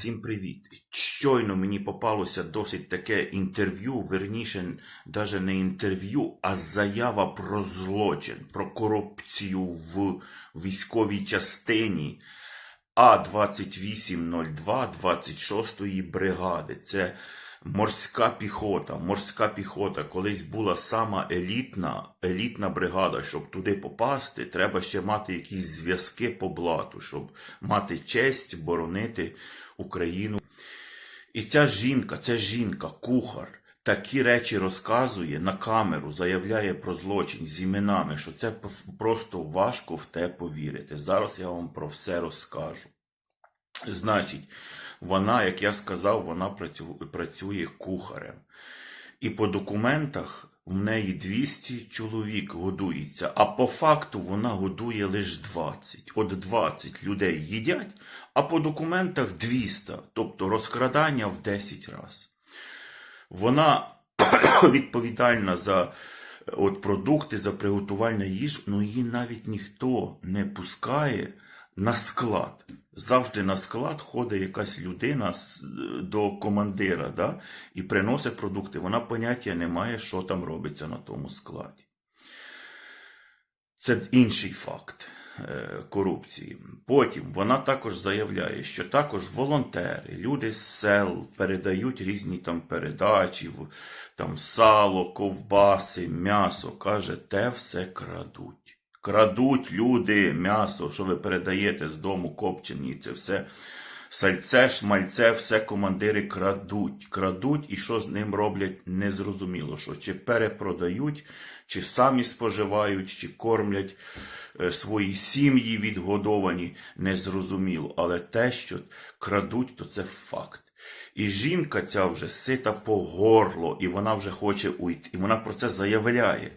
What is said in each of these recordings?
Всім привіт! Щойно мені попалося досить таке інтерв'ю, верніше, навіть не інтерв'ю, а заява про злочин, про корупцію в військовій частині А2802 26-ї бригади. Це морська піхота. Морська піхота колись була сама елітна, елітна бригада. Щоб туди попасти, треба ще мати якісь зв'язки по блату, щоб мати честь боронити Україну. І ця жінка, ця жінка, кухар, такі речі розказує на камеру, заявляє про злочин з іменами, що це просто важко в те повірити. Зараз я вам про все розкажу. Значить, вона, як я сказав, вона працює кухарем. І по документах в неї 200 чоловік годується, а по факту вона годує лише 20. От 20 людей їдять, а по документах 200, тобто розкрадання в 10 разів. Вона відповідальна за от, продукти, за приготування їж, ну її навіть ніхто не пускає на склад. Завжди на склад ходить якась людина до командира да, і приносить продукти. Вона поняття не має, що там робиться на тому складі. Це інший факт е, корупції. Потім вона також заявляє, що також волонтери, люди з сел передають різні там передачі, там сало, ковбаси, м'ясо. Каже, те все крадуть. Крадуть люди м'ясо, що ви передаєте з дому копчені, це все. Сальце, шмальце, все командири крадуть. Крадуть, і що з ним роблять, незрозуміло. Що чи перепродають, чи самі споживають, чи кормлять е, свої сім'ї відгодовані, незрозуміло. Але те, що крадуть, то це факт. І жінка ця вже сита по горло, і вона вже хоче уйти. І вона про це заявляє.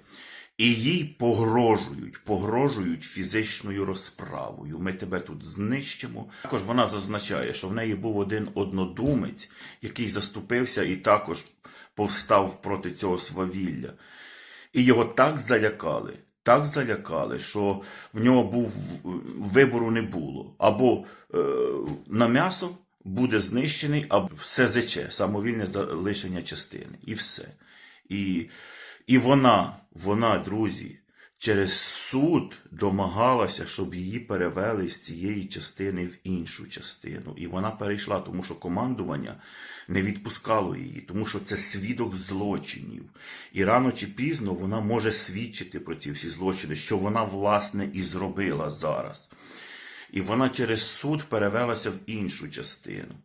І їй погрожують, погрожують фізичною розправою. Ми тебе тут знищимо. Також вона зазначає, що в неї був один однодумець, який заступився і також повстав проти цього свавілля. І його так залякали, так залякали, що в нього був вибору не було. Або е, на м'ясо буде знищений, або в СЗЧ, самовільне залишення частини. І все. І, і вона, вона, друзі, через суд домагалася, щоб її перевели з цієї частини в іншу частину. І вона перейшла, тому що командування не відпускало її, тому що це свідок злочинів. І рано чи пізно вона може свідчити про ці всі злочини, що вона, власне, і зробила зараз. І вона через суд перевелася в іншу частину.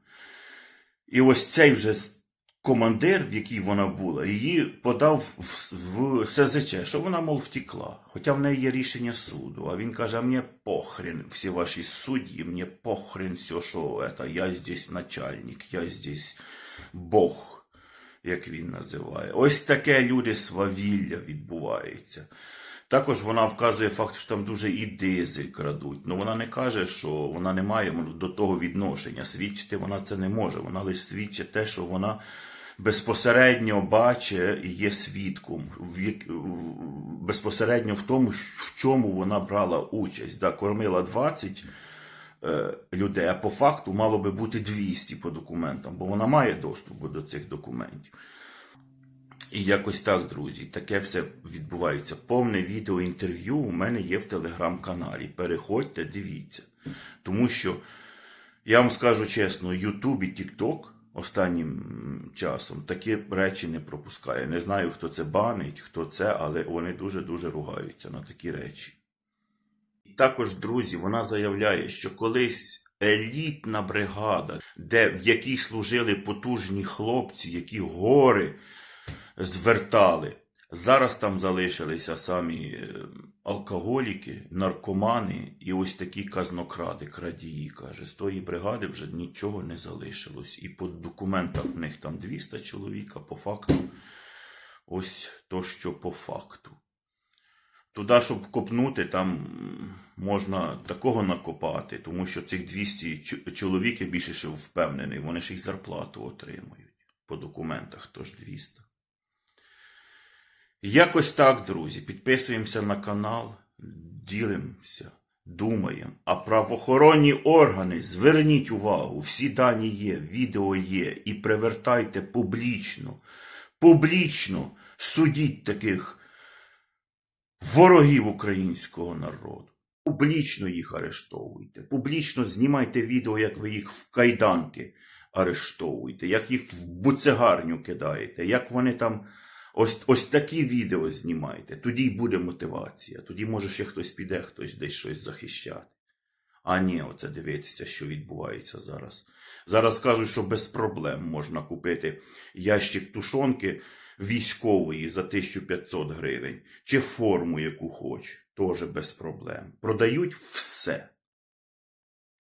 І ось цей вже командир, в якій вона була, її подав в, СЗЧ, що вона, мов, втекла. Хоча в неї є рішення суду. А він каже, а мені похрен всі ваші судді, мені похрен все, що это, я здесь начальник, я здесь Бог, як він називає. Ось таке люди свавілля відбувається. Також вона вказує факт, що там дуже і дизель крадуть. Ну вона не каже, що вона не має до того відношення. Свідчити вона це не може. Вона лише свідчить те, що вона безпосередньо бачить і є свідком безпосередньо в тому, в чому вона брала участь. Да, кормила 20 е, людей, а по факту мало би бути 200 по документам, бо вона має доступ до цих документів. І якось так, друзі, таке все відбувається. Повне відео інтерв'ю у мене є в телеграм-каналі. Переходьте, дивіться. Тому що, я вам скажу чесно, Ютуб і Тікток останнім часом такі речі не пропускає. Не знаю, хто це банить, хто це, але вони дуже-дуже ругаються на такі речі. І також, друзі, вона заявляє, що колись елітна бригада, де, в якій служили потужні хлопці, які гори звертали. Зараз там залишилися самі е, алкоголіки, наркомани і ось такі казнокради, крадії, каже. З тої бригади вже нічого не залишилось. І по документах в них там 200 чоловік, а по факту ось то, що по факту. Туди, щоб копнути, там можна такого накопати, тому що цих 200 чоловік, я більше ще впевнений, вони ж і зарплату отримують. По документах тож 200. Якось так, друзі. Підписуємося на канал, ділимося, думаємо. А правоохоронні органи, зверніть увагу, всі дані є, відео є, і привертайте публічно, публічно судіть таких ворогів українського народу. Публічно їх арештовуйте, публічно знімайте відео, як ви їх в кайданки арештовуєте, як їх в буцегарню кидаєте, як вони там. Ось, ось такі відео знімайте. Тоді й буде мотивація. Тоді, може, ще хтось піде, хтось десь щось захищати. А ні, оце дивитися, що відбувається зараз. Зараз кажуть, що без проблем можна купити ящик тушонки військової за 1500 гривень, чи форму, яку хоч, теж без проблем. Продають все.